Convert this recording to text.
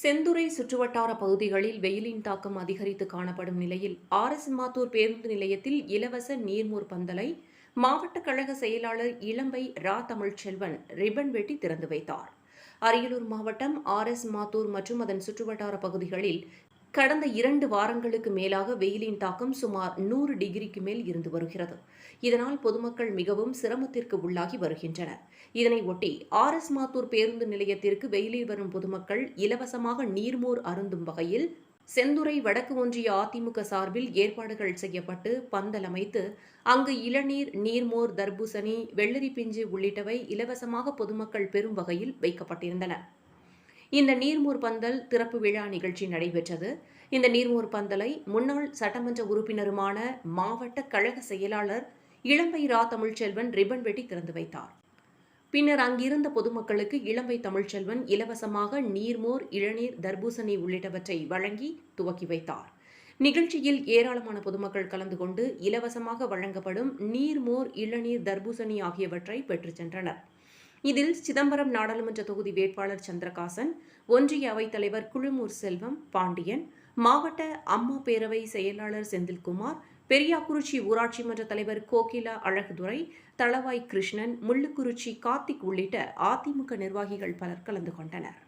செந்துறை சுற்றுவட்டார பகுதிகளில் வெயிலின் தாக்கம் அதிகரித்து காணப்படும் நிலையில் ஆர் எஸ் மாத்தூர் பேருந்து நிலையத்தில் இலவச நீர்மூர் பந்தலை மாவட்ட கழக செயலாளர் இளம்பை ரா தமிழ்ச்செல்வன் ரிப்பன் வெட்டி திறந்து வைத்தார். அரியலூர் மாவட்டம் ஆர் எஸ் மாத்தூர் மற்றும் அதன் சுற்றுவட்டார பகுதிகளில் கடந்த இரண்டு வாரங்களுக்கு மேலாக வெயிலின் தாக்கம் சுமார் நூறு டிகிரிக்கு மேல் இருந்து வருகிறது. இதனால் பொதுமக்கள் மிகவும் சிரமத்திற்கு உள்ளாகி வருகின்றனர். இதனை ஒட்டி ஆர் எஸ் மாத்தூர் பேருந்து நிலையத்திற்கு வெயிலில் வரும் பொதுமக்கள் இலவசமாக நீர்மோர் அருந்தும் வகையில் செந்துறை வடக்கு ஒன்றிய அதிமுக சார்பில் ஏற்பாடுகள் செய்யப்பட்டு பந்தல் அமைத்து அங்கு இளநீர் நீர்மோர் தர்பூசணி வெள்ளரி பிஞ்சு உள்ளிட்டவை இலவசமாக பொதுமக்கள் பெறும் வகையில் வைக்கப்பட்டிருந்தன. இந்த நீர்மூர் பந்தல் திறப்பு விழா நிகழ்ச்சி நடைபெற்றது. இந்த நீர்மூர் பந்தலை முன்னாள் சட்டமன்ற உறுப்பினருமான மாவட்ட கழக செயலாளர் இளம்பை ரா தமிழ்ச்செல்வன் ரிப்பன் வெட்டி திறந்து வைத்தார். பின்னர் அங்கிருந்த பொதுமக்களுக்கு இளம்பை தமிழ்ச்செல்வன் இலவசமாக நீர்மோர் இளநீர் தர்பூசணி உள்ளிட்டவற்றை வழங்கி துவக்கி வைத்தார். நிகழ்ச்சியில் ஏராளமான பொதுமக்கள் கலந்து கொண்டு இலவசமாக வழங்கப்படும் நீர்மோர் இளநீர் தர்பூசணி ஆகியவற்றை பெற்றுச் சென்றனர். இதில் சிதம்பரம் நாடாளுமன்ற தொகுதி வேட்பாளர் சந்திரகாசன் ஒன்றிய அவைத்தலைவர் குழுமூர் செல்வம் பாண்டியன் மாவட்ட அம்மா பேரவை செயலாளர் செந்தில்குமார் பெரியாக்குறிச்சி ஊராட்சி மன்ற தலைவர் கோகிலா அழகுதுரை தளவாய் கிருஷ்ணன் முள்ளுக்குறிச்சி கார்த்திக் உள்ளிட்ட அதிமுக நிர்வாகிகள் பலர் கலந்து கொண்டனர்.